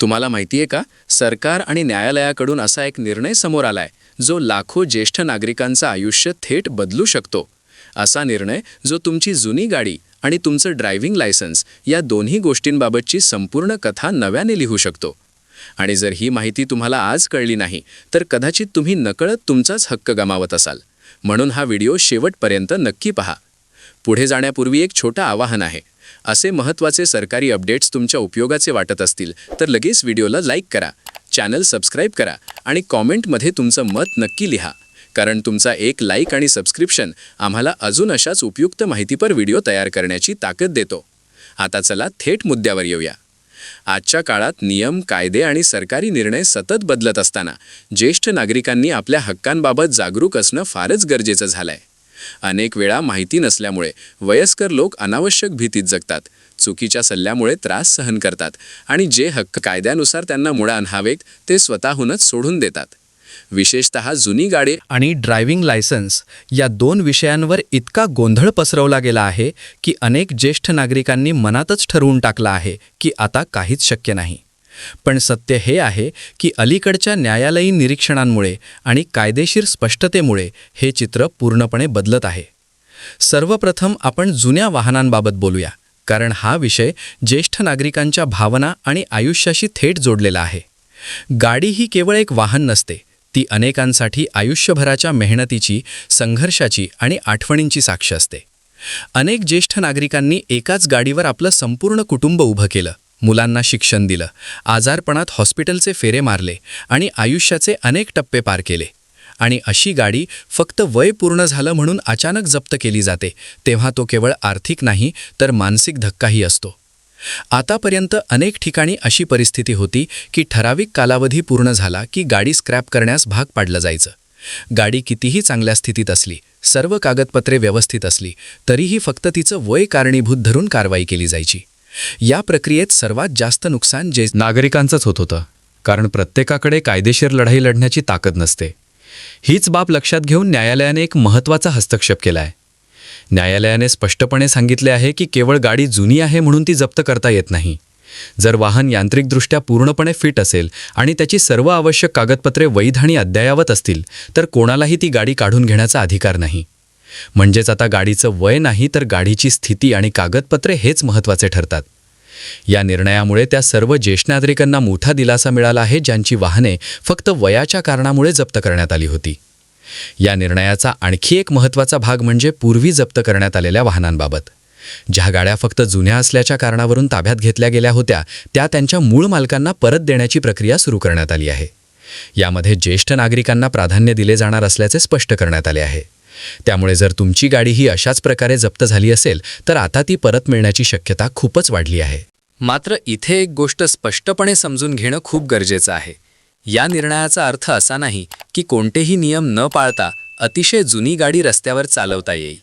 तुम्हाला माहितीये का सरकार आणि न्यायालयाकडून असा एक निर्णय समोर आलाय जो लाखो ज्येष्ठ नागरिकांचं आयुष्य थेट बदलू शकतो. असा निर्णय जो तुमची जुनी गाडी आणि तुमचं ड्रायव्हिंग लायसन्स या दोन्ही गोष्टींबाबतची संपूर्ण कथा नव्याने लिहू शकतो. आणि जर ही माहिती तुम्हाला आज कळली नाही तर कदाचित तुम्ही नकळत तुमचाच हक्क गमावत असाल. म्हणून हा व्हिडिओ शेवटपर्यंत नक्की पहा. पुढे जाण्यापूर्वी एक छोटं आवाहन आहे. असे महत्त्वाचे सरकारी अपडेट्स तुमच्या उपयोगाचे वाटत असतील तर लगेच व्हिडिओला लाईक करा चॅनल सबस्क्राईब करा आणि कॉमेंटमध्ये तुमचं मत नक्की लिहा. कारण तुमचा एक लाईक आणि सबस्क्रिप्शन आम्हाला अजून अशाच उपयुक्त माहितीपर व्हिडिओ तयार करण्याची ताकद देतो. आता चला थेट मुद्द्यावर येऊया. आजच्या काळात नियम कायदे आणि सरकारी निर्णय सतत बदलत असताना ज्येष्ठ नागरिकांनी आपल्या हक्कांबाबत जागरूक असणं फारच गरजेचं झालंय. अनेक वेळा माहिती नसल्यामुळे वयस्कर लोक अनावश्यक भीतीत जगतात. चुकीच्या सल्ल्यामुळे त्रास सहन करतात आणि जे हक्क कायद्यानुसार त्यांना मुळा हवेत ते स्वतःहूनच सोडून देतात. विशेषतः जुनी गाडी आणि ड्रायव्हिंग लायसन्स या दोन विषयांवर इतका गोंधळ पसरवला गेला आहे की अनेक ज्येष्ठ नागरिकांनी मनातच ठरवून टाकला आहे की आता काहीच शक्य नाही. पण सत्य हे आहे की अलीकडच्या न्यायालयीन निरीक्षणांमुळे आणि कायदेशीर स्पष्टतेमुळे हे चित्र पूर्णपणे बदलत आहे. सर्वप्रथम आपण जुन्या वाहनांबाबत बोलूया कारण हा विषय ज्येष्ठ नागरिकांच्या भावना आणि आयुष्याशी थेट जोडलेला आहे. गाडी ही केवळ एक वाहन नसते ती अनेकांसाठी आयुष्यभराच्या मेहनतीची संघर्षाची आणि आठवणींची साक्ष असते. अनेक ज्येष्ठ नागरिकांनी एकाच गाडीवर आपलं संपूर्ण कुटुंब उभं केलं मुलांना शिक्षण दिलं. आजारपणात हॉस्पिटलचे फेरे मारले आणि आयुष्याचे अनेक टप्पे पार केले. आणि अशी गाडी फक्त वय पूर्ण झालं म्हणून अचानक जप्त केली जाते. तेव्हा तो केवळ आर्थिक नाही तर मानसिक धक्काही असतो. आतापर्यंत अनेक ठिकाणी अशी परिस्थिती होती की ठराविक कालावधी पूर्ण झाला की गाडी स्क्रॅप करण्यास भाग पाडलं जायचं. गाडी कितीही चांगल्या स्थितीत असली सर्व कागदपत्रे व्यवस्थित असली तरीही फक्त तिचं वय कारणीभूत धरून कारवाई केली जायची. या प्रक्रियेत सर्वात जास्त नुकसान जे नागरिकांचंच होत होतं कारण प्रत्येकाकडे कायदेशीर लढाई लढण्याची ताकद नसते. हीच बाब लक्षात घेऊन न्यायालयाने एक महत्त्वाचा हस्तक्षेप केला आहे न्यायालयाने स्पष्टपणे सांगितले आहे की केवळ गाडी जुनी आहे म्हणून ती जप्त करता येत नाही. जर वाहन यांत्रिकदृष्ट्या पूर्णपणे फिट असेल आणि त्याची सर्व आवश्यक कागदपत्रे वैध आणि अद्ययावत असतील तर कोणालाही ती गाडी काढून घेण्याचा अधिकार नाही. म्हणजेच आता गाडीचं वय नाही तर गाडीची स्थिती आणि कागदपत्रे हेच महत्त्वाचे ठरतात. या निर्णयामुळे त्या सर्व ज्येष्ठ नागरिकांना मोठा दिलासा मिळाला आहे ज्यांची वाहने फक्त वयाच्या कारणामुळे जप्त करण्यात आली होती. या निर्णयाचा आणखी एक महत्त्वाचा भाग म्हणजे पूर्वी जप्त करण्यात आलेल्या वाहनांबाबत. ज्या गाड्या फक्त जुन्या असल्याच्या कारणावरून ताब्यात घेतल्या गेल्या होत्या त्या त्यांच्या मूळ मालकांना परत देण्याची प्रक्रिया सुरू करण्यात आली आहे. यामध्ये ज्येष्ठ नागरिकांना प्राधान्य दिले जाणार असल्याचे स्पष्ट करण्यात आले आहे. त्यामुळे जर तुमची गाडी ही अशाच प्रकारे जप्त झाली असेल तर आता ती परत मिळण्याची शक्यता खूपच वाढली आहे. मात्र इथे एक गोष्ट स्पष्टपणे समजून घेणं खूप गरजेचं आहे. या निर्णयाचा अर्थ असा नाही की कोणतेही नियम न पाळता अतिशय जुनी गाडी रस्त्यावर चालवता येईल.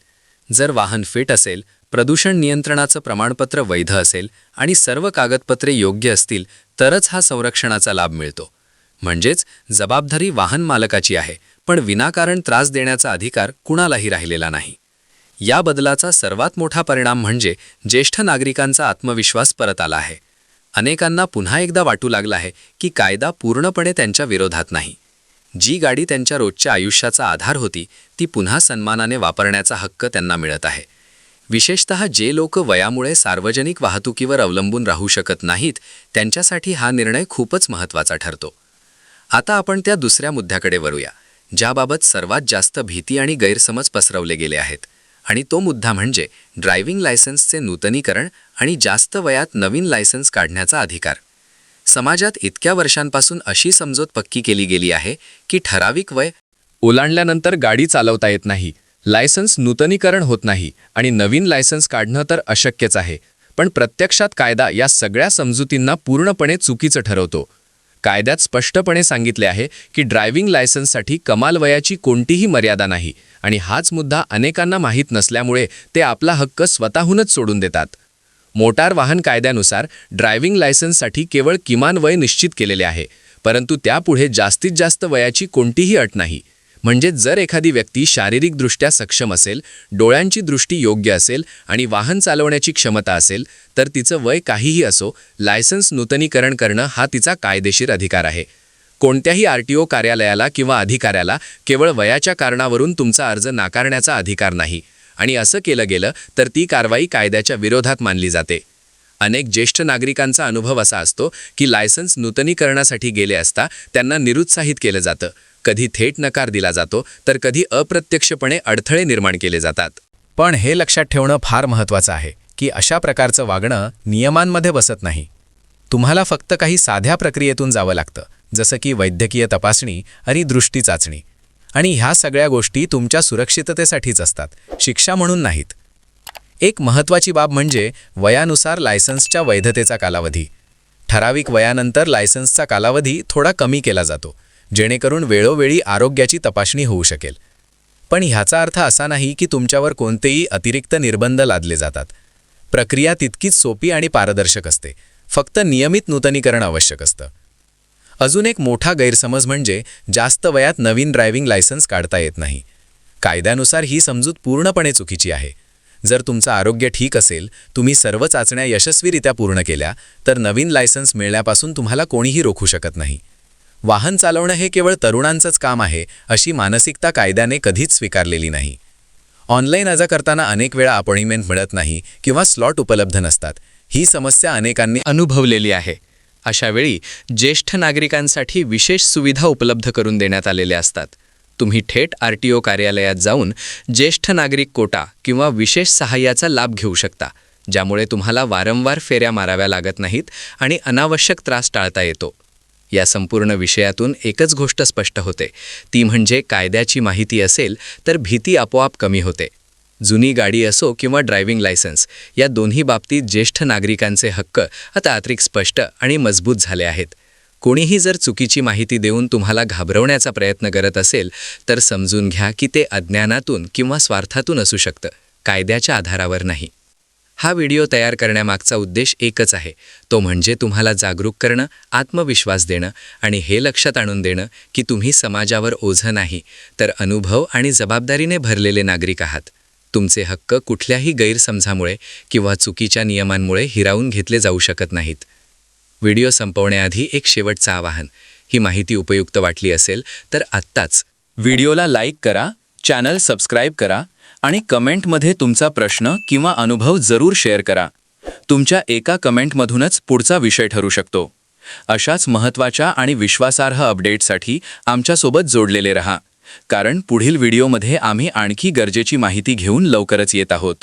जर वाहन फिट असेल प्रदूषण नियंत्रणाचं प्रमाणपत्र वैध असेल आणि सर्व कागदपत्रे योग्य असतील तरच हा संरक्षणाचा लाभ मिळतो. म्हणजेच जबाबदारी वाहन मालकाची आहे. पण विनाकारण त्रास देण्याचा अधिकार कुणालाही राहिलेला नाही. या बदलाचा सर्वात मोठा परिणाम म्हणजे ज्येष्ठ नागरिकांचा आत्मविश्वास परत आला आहे. अनेकांना पुन्हा एकदा वाटू लागला आहे की कायदा पूर्णपणे त्यांच्या विरोधात नाही. जी गाडी त्यांच्या रोजच्या आयुष्याचा आधार होती ती पुन्हा सन्मानाने वापरण्याचा हक्क त्यांना मिळत आहे. विशेषतः जे लोक वयामुळे सार्वजनिक वाहतुकीवर अवलंबून राहू शकत नाहीत त्यांच्यासाठी हा निर्णय खूपच महत्त्वाचा ठरतो. आता आपण त्या दुसऱ्या मुद्द्याकडे वळूया. ज्याबाबत सर्वात जास्त भीती आणि गैरसमज पसरवले गेले आहेत. आणि तो मुद्दा म्हणजे ड्रायव्हिंग लायसन्सचे नूतनीकरण आणि जास्त वयात नवीन लायसन्स काढण्याचा अधिकार. समाजात इतक्या वर्षांपासून अशी समजूत पक्की केली गेली आहे की ठराविक वय ओलांडल्यानंतर गाडी चालवता येत नाही लायसन्स नूतनीकरण होत नाही आणि नवीन लायसन्स काढणं तर अशक्यच आहे. पण प्रत्यक्षात कायदा या सगळ्या समजुतींना पूर्णपणे चुकीचं ठरवतो. कायद्यात स्पष्टपणे सांगितले आहे की ड्रायव्हिंग लायसन्ससाठी कमाल वयाची कोणतीही मर्यादा नाही आणि हाच मुद्दा अनेकांना माहीत नसल्यामुळे ते आपला हक्क स्वतःहूनच सोडून देतात. मोटार वाहन कायद्यानुसार ड्रायव्हिंग लायसन्ससाठी केवळ किमान वय निश्चित केलेले आहे परंतु त्यापुढे जास्तीत जास्त वयाची कोणतीही अट नाही. म्हणजे जर एखादी व्यक्ती शारीरिकदृष्ट्या सक्षम असेल डोळ्यांची दृष्टी योग्य असेल आणि वाहन चालवण्याची क्षमता असेल तर तिचं वय काहीही असो लायसन्स नूतनीकरण करणं हा तिचा कायदेशीर अधिकार आहे. कोणत्याही आर टी ओ कार्यालयाला किंवा अधिकाऱ्याला केवळ वयाच्या कारणावरून तुमचा अर्ज नाकारण्याचा अधिकार नाही. आणि असं केलं गेलं तर ती कारवाई कायद्याच्या विरोधात मानली जाते. अनेक ज्येष्ठ नागरिकांचा अनुभव असा असतो की लायसन्स नूतनीकरणासाठी गेले असता त्यांना निरुत्साहित केलं जातं. कधी थेट नकार दिला जातो तर कधी अप्रत्यक्षपणे अडथळे निर्माण केले जातात. पण हे लक्षात ठेवणं फार महत्त्वाचं आहे की अशा प्रकारचं वागणं नियमांमध्ये बसत नाही. तुम्हाला फक्त काही साध्या प्रक्रियेतून जावं लागतं जसं की वैद्यकीय तपासणी आणि दृष्टी चाचणी. आणि ह्या सगळ्या गोष्टी तुमच्या सुरक्षिततेसाठीच असतात शिक्षा म्हणून नाहीत. एक महत्त्वाची बाब म्हणजे वयानुसार लायसन्सच्या वैधतेचा कालावधी. ठराविक वयानंतर लायसन्सचा कालावधी थोडा कमी केला जातो. जेणेकरून वेळोवेळी आरोग्याची तपासणी होऊ शकेल. पण ह्याचा अर्थ असा नाही की तुमच्यावर कोणतेही अतिरिक्त निर्बंध लादले जातात. प्रक्रिया तितकीच सोपी आणि पारदर्शक असते. फक्त नियमित नूतनीकरण आवश्यक असतं. अजून एक मोठा गैरसमज म्हणजे जास्त वयात नवीन ड्रायव्हिंग लायसन्स काढता येत नाही. कायद्यानुसार ही समजूत पूर्णपणे चुकीची आहे. जर तुमचं आरोग्य ठीक असेल तुम्ही सर्व चाचण्या यशस्वीरित्या पूर्ण केल्या तर नवीन लायसन्स मिळण्यापासून तुम्हाला कोणीही रोखू शकत नाही. वाहन चालवणं हे केवळ तरुणांचंच काम आहे अशी मानसिकता कायद्याने कधीच स्वीकारलेली नाही. ऑनलाईन अर्ज करताना अनेक वेळा अपॉइंटमेंट मिळत नाही किंवा स्लॉट उपलब्ध नसतात. ही समस्या अनेकांनी अनुभवलेली आहे. अशावेळी ज्येष्ठ नागरिकांसाठी विशेष सुविधा उपलब्ध करून देण्यात आलेल्या असतात. तुम्ही थेट आर टी ओ कार्यालयात जाऊन ज्येष्ठ नागरिक कोटा किंवा विशेष सहाय्याचा लाभ घेऊ शकता ज्यामुळे तुम्हाला वारंवार फेऱ्या माराव्या लागत नाहीत आणि अनावश्यक त्रास टाळता येतो. या संपूर्ण विषयातून एकच गोष्ट स्पष्ट होते. ती म्हणजे कायद्याची माहिती असेल तर भीती आपोआप कमी होते. जुनी गाडी असो किंवा ड्रायव्हिंग लायसन्स या दोन्ही बाबतीत ज्येष्ठ नागरिकांचे हक्क आता अतिरिक्त स्पष्ट आणि मजबूत झाले आहेत. कोणीही जर चुकीची माहिती देऊन तुम्हाला घाबरवण्याचा प्रयत्न करत असेल तर समजून घ्या की ते अज्ञानातून किंवा स्वार्थातून असू शकतं कायद्याच्या आधारावर नाही. हा व्हिडिओ तयार करण्यामागचा उद्देश एकच आहे. तो म्हणजे तुम्हाला जागरूक करणं आत्मविश्वास देणं आणि हे लक्षात आणून देणं की तुम्ही समाजावर ओझं नाही तर अनुभव आणि जबाबदारीने भरलेले नागरिक आहात. तुमचे हक्क कुठल्याही गैरसमजामुळे किंवा चुकीच्या नियमांमुळे हिरावून घेतले जाऊ शकत नाहीत. व्हिडिओ संपवण्याआधी एक शेवटचं आवाहन. ही माहिती उपयुक्त वाटली असेल तर आत्ताच व्हिडिओला लाईक करा चॅनल सबस्क्राईब करा आणि कमेंटमध्ये तुमचा प्रश्न किंवा अनुभव जरूर शेअर करा. तुमच्या एका कमेंटमधूनच पुढचा विषय ठरू शकतो. अशाच महत्त्वाच्या आणि विश्वासार्ह अपडेटसाठी आमच्यासोबत जोडलेले रहा. कारण पुढील व्हिडिओमध्ये आम्ही आणखी गरजेची माहिती घेऊन लवकरच येत आहोत.